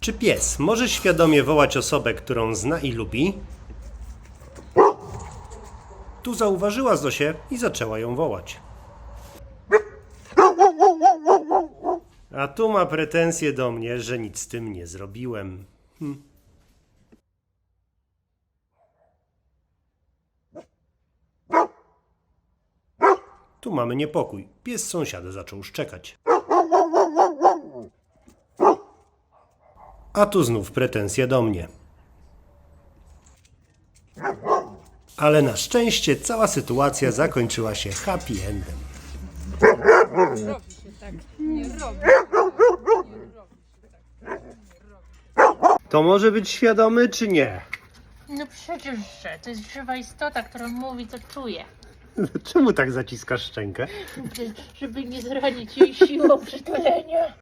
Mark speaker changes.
Speaker 1: Czy pies może świadomie wołać osobę, którą zna i lubi? Tu zauważyła Zosię i zaczęła ją wołać. A tu ma pretensje do mnie, że nic z tym nie zrobiłem. Hm. Tu mamy niepokój. Pies sąsiada zaczął szczekać. A tu znów pretensje do mnie. Ale na szczęście cała sytuacja zakończyła się happy endem.
Speaker 2: Robi się tak. Nie robi.
Speaker 1: To może być świadomy czy nie?
Speaker 3: No przecież, że to jest żywa istota, która mówi, co czuje.
Speaker 1: Czemu tak zaciskasz szczękę?
Speaker 3: Żeby nie zranić jej siłą przytulenia.